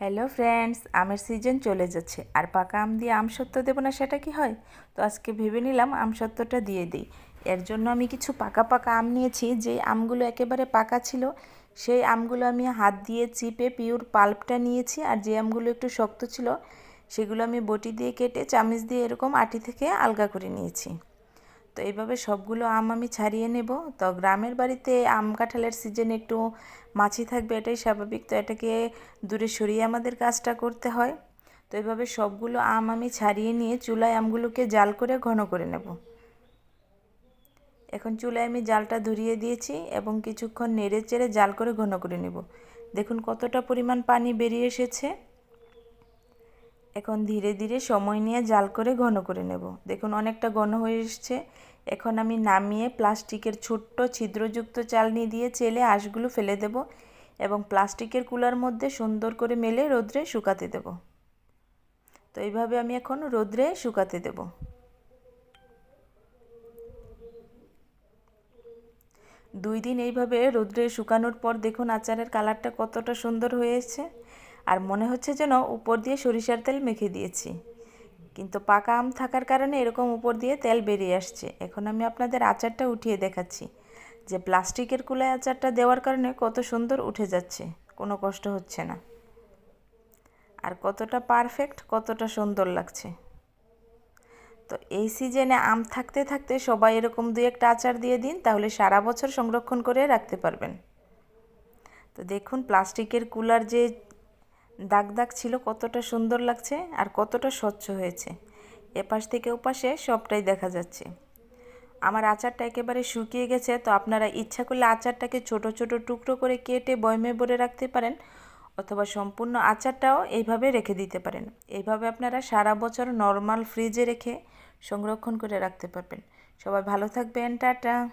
Hello friends, আমের season চলে যাচ্ছে। আর পাকা আম দিয়ে আম সত্ত্ব দেবো না, সেটা কি হয়? তো আজকে ভেবে নিলাম আম সত্ত্বটা দিয়ে দিই। এর জন্য আমি কিছু পাকা পাকা আম নিয়েছি, যে আমগুলো একেবারে পাকা ছিল, সেই আমগুলো আমি হাত দিয়ে চিপে পিওর পাল্পটা নিয়েছি, আর যে আমগুলো একটু শক্ত ছিল, সেগুলো আমি বটি দিয়ে কেটে চামিচ দিয়ে এরকম আটি থেকে আলগা করে নিয়েছি। তো এইভাবে সবগুলো আম আমি ছাড়িয়ে নেব। তো গ্রামের বাড়িতে আম কাঁঠালের সিজনে একটু মাছি থাকবে এটাই স্বাভাবিক। তো এটাকে দূরে সরিয়ে আমাদের কাজটা করতে হয়। তো এইভাবে সবগুলো আম আমি ছাড়িয়ে নিয়ে চুলায় আমগুলোকে জাল করে ঘন করে নেব। এখন চুলায় আমি জালটা ধরিয়ে দিয়েছি এবং কিছুক্ষণ নেড়ে চেড়ে জাল করে ঘন করে নেব। দেখুন কতটা পরিমাণ পানি বেরিয়ে এসেছে। এখন ধীরে ধীরে সময় নিয়ে জাল করে ঘন করে নেব। দেখুন, অনেকটা ঘন হয়ে এসছে। এখন আমি নামিয়ে প্লাস্টিকের ছোট্ট ছিদ্রযুক্ত চালনি দিয়ে চেলে আঁশগুলো ফেলে দেব এবং প্লাস্টিকের কুলার মধ্যে সুন্দর করে মেলে রোদ্রে শুকাতে দেব। তো এইভাবে আমি এখন রোদ্রে শুকাতে দেব। দুই দিন এইভাবে রোদ্রে শুকানোর পর দেখুন, আচারের কালারটা কতটা সুন্দর হয়েছে। আর মনে হচ্ছে যেন উপর দিয়ে সরিষার তেল মেখে দিয়েছি। কিন্তু পাকা আম থাকার কারণে এরকম উপর দিয়ে তেল বেরিয়ে আসছে। এখন আমি আপনাদের আচারটা উঠিয়ে দেখাচ্ছি। যে প্লাস্টিকের কুলায় আচারটা দেওয়ার কারণে কত সুন্দর উঠে যাচ্ছে। কোনো কষ্ট হচ্ছে না। আর কতটা পারফেক্ট, কতটা সুন্দর লাগছে। তো এই সিজনে আম থাকতে থাকতে সবাই এরকম দুই একটা আচার দিয়ে দিন, তাহলে সারা বছর সংরক্ষণ করে রাখতে পারবেন। তো দেখুন, প্লাস্টিকের কুলার যে দাগ দাগ ছিল কতটা সুন্দর লাগছে আর কতটা স্বচ্ছ হয়েছে। এপাশ থেকে ওপাশে সবটাই দেখা যাচ্ছে। আমার আচারটা একেবারে শুকিয়ে গেছে, তো আপনারা ইচ্ছা করলে আচারটাকে ছোট ছোট টুকরো করে কেটে বয়মে ভরে রাখতে পারেন অথবা সম্পূর্ণ আচারটাও এইভাবে রেখে দিতে পারেন। এইভাবে আপনারা সারা বছর নর্মাল ফ্রিজে রেখে সংরক্ষণ করে রাখতে পারবেন। সবাই ভালো থাকবেন, টাটা।